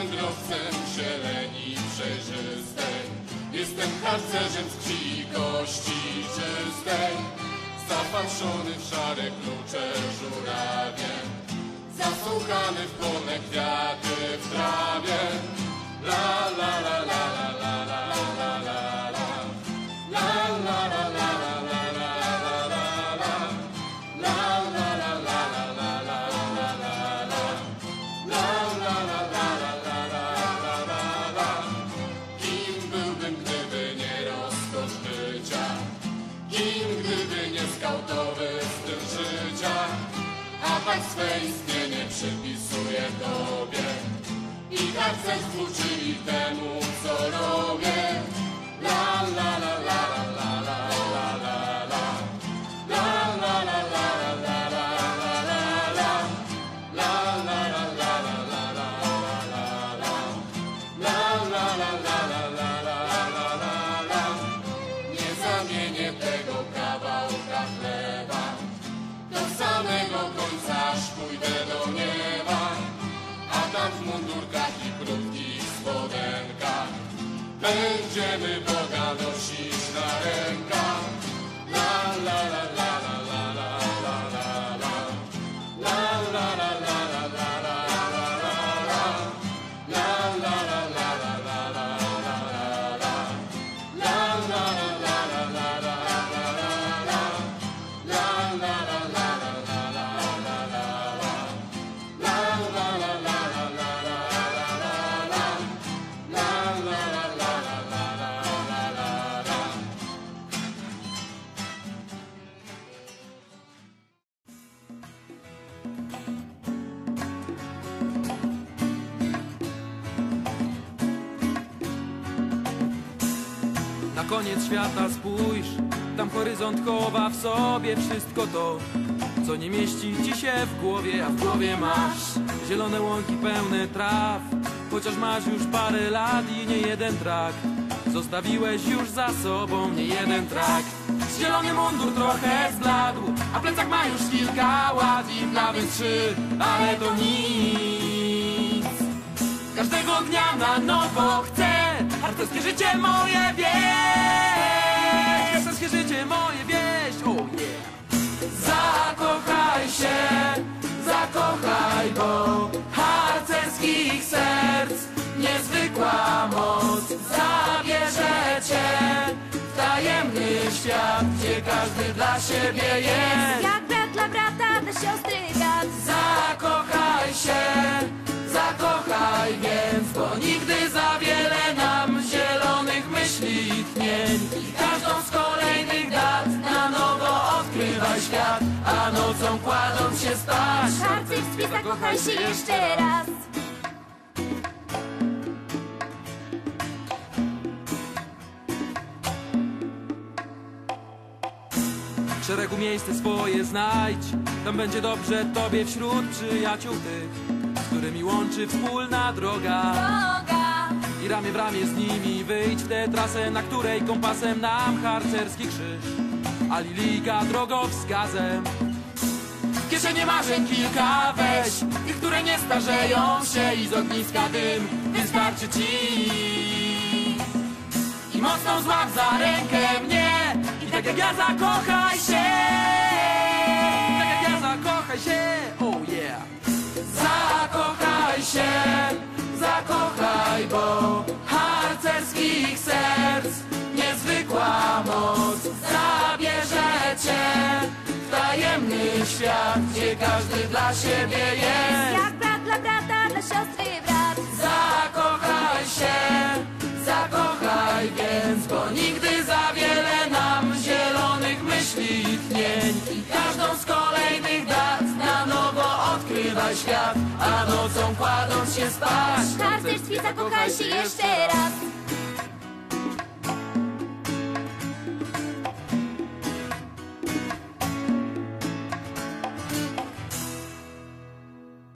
wędrowcem zieleni przejrzystej. Jestem harcerzem z krwi i kości czystej, zapatrzony w szare klucze żurawie, zasłuchany w polne kwiaty w trawie. La la la la la la Kim, gdyby nie skautowy styl życia? A tak swe istnienie przypisuję Tobie i harcerstwu, czyli temu, co robię. La la la la la la la la la la la la la Nie zamienię samego końca aż pójdę do nieba. A tam w mundurkach i krótkich spodenkach Będziemy Boga Na koniec świata spójrz, tam horyzont chowa w sobie wszystko to, co nie mieści ci się w głowie, a w głowie masz zielone łąki pełne traw, chociaż masz już parę lat i nie jeden trakt. Zostawiłeś już za sobą nie jeden trakt. Zielony mundur trochę zbladł, a plecak ma już kilka lat i nawet trzy, ale to nic. Każdego dnia na nowo chcę Harcerskie życie moje wieść Harcerskie życie moje wieść Oh yeah Zakochaj się Zakochaj, bo Harcerskich serc Niezwykła moc Zabierze cię W tajemny świat Gdzie każdy dla siebie jest. Jak brat dla brata, dla siostry brat. Zakochaj się, zakochaj świat, a nocą kładąc się spać. W harcerstwie zakochaj się jeszcze raz W szeregu miejsce swoje znajdź, tam będzie dobrze tobie wśród przyjaciół tych, z którymi łączy wspólna droga. Droga I ramię w ramię z nimi wyjdź w tę trasę, na której kompasem nam harcerski krzyż, a lilika drogowskazem. Kieszenie marzeń kilka weź, tych, które nie starzeją się i z ogniska dym wystarczy ci. I mocno złap za rękę mnie i tak jak ja zakochaj się. Tak jak ja zakochaj się, każdy dla siebie jest. Jak brat dla brata, dla siostry brat Zakochaj się, zakochaj więc, bo nigdy za wiele nam zielonych myśli i tnień. I każdą z kolejnych dat na nowo odkrywaj świat, a nocą kładąc się spać. Harcerstwie zakochaj się jeszcze raz